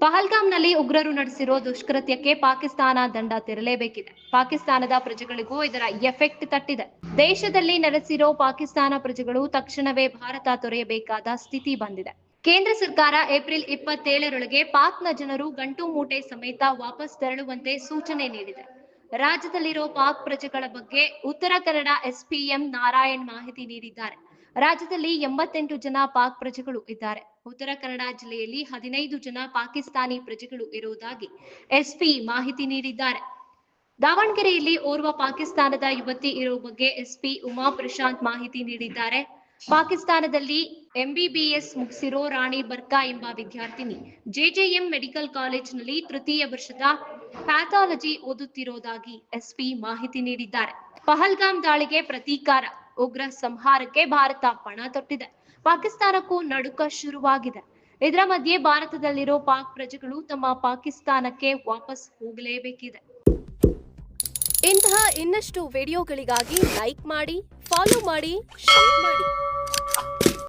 ಪಹಲ್ಗಾಮ್ನಲ್ಲಿ ಉಗ್ರರು ನಡೆಸಿರೋ ದುಷ್ಕೃತ್ಯಕ್ಕೆ ಪಾಕಿಸ್ತಾನ ದಂಡ ತೆರಲೇಬೇಕಿದೆ. ಪಾಕಿಸ್ತಾನದ ಪ್ರಜೆಗಳಿಗೂ ಇದರ ಎಫೆಕ್ಟ್ ತಟ್ಟಿದೆ. ದೇಶದಲ್ಲಿ ನೆಲೆಸಿರೋ ಪಾಕಿಸ್ತಾನ ಪ್ರಜೆಗಳು ತಕ್ಷಣವೇ ಭಾರತ ತೊರೆಯಬೇಕಾದ ಸ್ಥಿತಿ ಬಂದಿದೆ. ಕೇಂದ್ರ ಸರ್ಕಾರ ಏಪ್ರಿಲ್ ಇಪ್ಪತ್ತೇಳರೊಳಗೆ ಪಾಕ್ನ ಜನರು ಗಂಟು ಮೂಟೆ ಸಮೇತ ವಾಪಸ್ ತೆರಳುವಂತೆ ಸೂಚನೆ ನೀಡಿದೆ. ರಾಜ್ಯದಲ್ಲಿರೋ ಪಾಕ್ ಪ್ರಜೆಗಳ ಬಗ್ಗೆ ಉತ್ತರ ಕನ್ನಡ ಎಸ್ಪಿಎಂ ನಾರಾಯಣ್ ಮಾಹಿತಿ ನೀಡಿದ್ದಾರೆ. ರಾಜ್ಯದಲ್ಲಿ ಎಂಬತ್ತೆಂಟು ಜನ ಪಾಕ್ ಪ್ರಜೆಗಳು ಇದ್ದಾರೆ. ಉತ್ತರ ಕನ್ನಡ ಜಿಲ್ಲೆಯಲ್ಲಿ ಹದಿನೈದು ಜನ ಪಾಕಿಸ್ತಾನಿ ಪ್ರಜೆಗಳು ಇರುವುದಾಗಿ ಎಸ್ಪಿ ಮಾಹಿತಿ ನೀಡಿದ್ದಾರೆ. ದಾವಣಗೆರೆಯಲ್ಲಿ ಓರ್ವ ಪಾಕಿಸ್ತಾನದ ಯುವತಿ ಇರುವ ಬಗ್ಗೆ ಎಸ್ಪಿ ಉಮಾ ಪ್ರಶಾಂತ್ ಮಾಹಿತಿ ನೀಡಿದ್ದಾರೆ. ಪಾಕಿಸ್ತಾನದಲ್ಲಿ ಎಂಬಿಬಿಎಸ್ ಮುಗಿಸಿರೋ ರಾಣಿ ಬರ್ಕಾ ಎಂಬ ವಿದ್ಯಾರ್ಥಿನಿ ಜೆಜೆಎಂ ಮೆಡಿಕಲ್ ಕಾಲೇಜಿನಲ್ಲಿ ತೃತೀಯ ವರ್ಷದ ಪ್ಯಾಥಾಲಜಿ ಓದುತ್ತಿರೋದಾಗಿ ಎಸ್ಪಿ ಮಾಹಿತಿ ನೀಡಿದ್ದಾರೆ. ಪಹಲ್ಗಾಮ್ ದಾಳಿಗೆ ಪ್ರತೀಕಾರ ಉಗ್ರ ಸಂಹಾರಕ್ಕೆ ಭಾರತ ಪಣ ತೊಟ್ಟಿದೆ. ಪಾಕಿಸ್ತಾನಕ್ಕೂ ನಡುಕ ಶುರುವಾಗಿದೆ. ಇದರ ಮಧ್ಯೆ ಭಾರತದಲ್ಲಿರೋ ಪಾಕ್ ಪ್ರಜೆಗಳು ತಮ್ಮ ಪಾಕಿಸ್ತಾನಕ್ಕೆ ವಾಪಸ್ ಹೋಗಲೇಬೇಕಿದೆ. ಇಂತಹ ಇನ್ನಷ್ಟು ವಿಡಿಯೋಗಳಿಗಾಗಿ ಲೈಕ್ ಮಾಡಿ, ಫಾಲೋ ಮಾಡಿ, ಶೇರ್ ಮಾಡಿ.